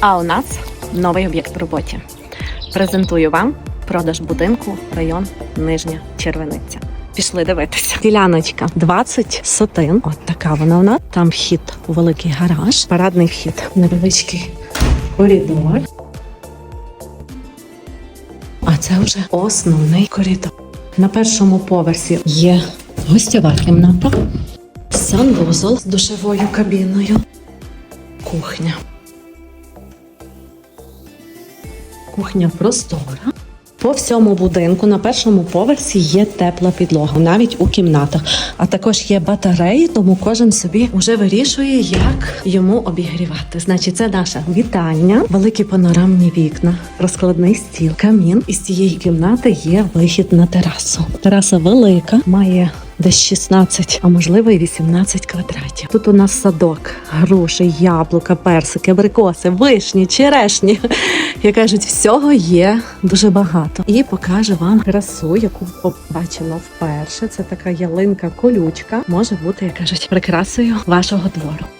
А у нас новий об'єкт в роботі. Презентую вам продаж будинку район Нижня Червениця. Пішли дивитися. Діляночка 20 сотин. От така вона у нас. Там вхід у великий гараж, парадний вхід, невеличкий коридор. А це вже основний коридор. На першому поверсі є гостєва кімната, санвузол з душевою кабіною, кухня. Кухня простора. По всьому будинку на першому поверсі є тепла підлога, навіть у кімнатах. А також є батареї, тому кожен собі вже вирішує, як йому обігрівати. Значить, це наша вітальня, великі панорамні вікна, розкладний стіл, камін. Із цієї кімнати є вихід на терасу. Тераса велика, має десь 16, а можливо і 18 квадратів. Тут у нас садок, груші, яблука, персики, абрикоси, вишні, черешні. Як кажуть, всього є дуже багато. І покажу вам красу, яку побачила вперше. Це така ялинка колючка. Може бути, як кажуть, прикрасою вашого двору.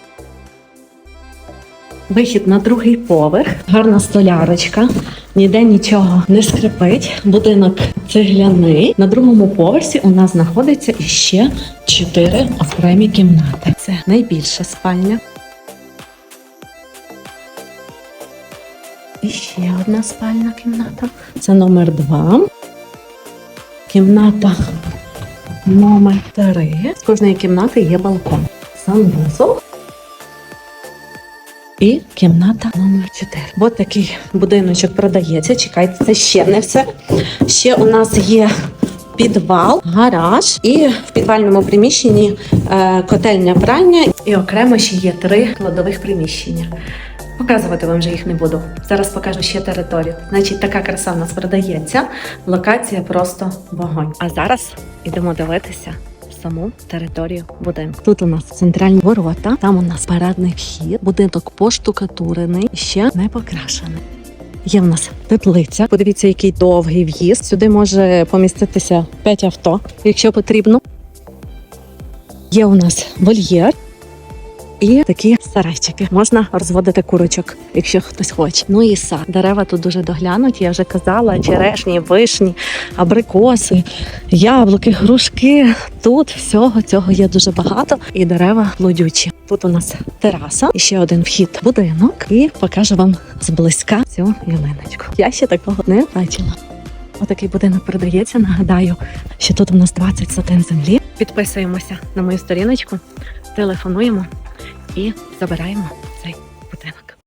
Вихід на другий поверх, гарна столярочка, ніде нічого не скрипить. Будинок цегляний. На другому поверсі у нас знаходиться іще чотири окремі кімнати. Це найбільша спальня. І ще одна спальна кімната. Це номер два. Кімната номер три. З кожної кімнати є балкон. Санвузол. І кімната номер 4. Ось такий будиночок продається. Чекайте, це ще не все. Ще у нас є підвал, гараж, і в підвальному приміщенні е, котельня пральня, і окремо ще є три кладових приміщення. Показувати вам вже їх не буду. Зараз покажу ще територію. Значить, така краса в нас продається. Локація просто вогонь. А зараз ідемо дивитися саму територію будинку. Тут у нас центральні ворота, там у нас парадний вхід, будинок поштукатурений, ще не покрашений. Є в нас теплиця. Подивіться, який довгий в'їзд. Сюди може поміститися 5 авто, якщо потрібно. Є у нас вольєр. І такі сарайчики можна розводити курочок, якщо хтось хоче. Ну і сад. Дерева тут дуже доглянуті. Я вже казала: черешні, вишні, абрикоси, яблуки, грушки. Тут всього цього є дуже багато, і дерева плодючі. Тут у нас тераса, і ще один вхід будинок. І покажу вам зблизька цю ялиночку. Я ще такого не бачила. Отакий будинок продається. Нагадаю, що тут у нас 20 сотин землі. Підписуємося на мою сторіночку, телефонуємо і забираємо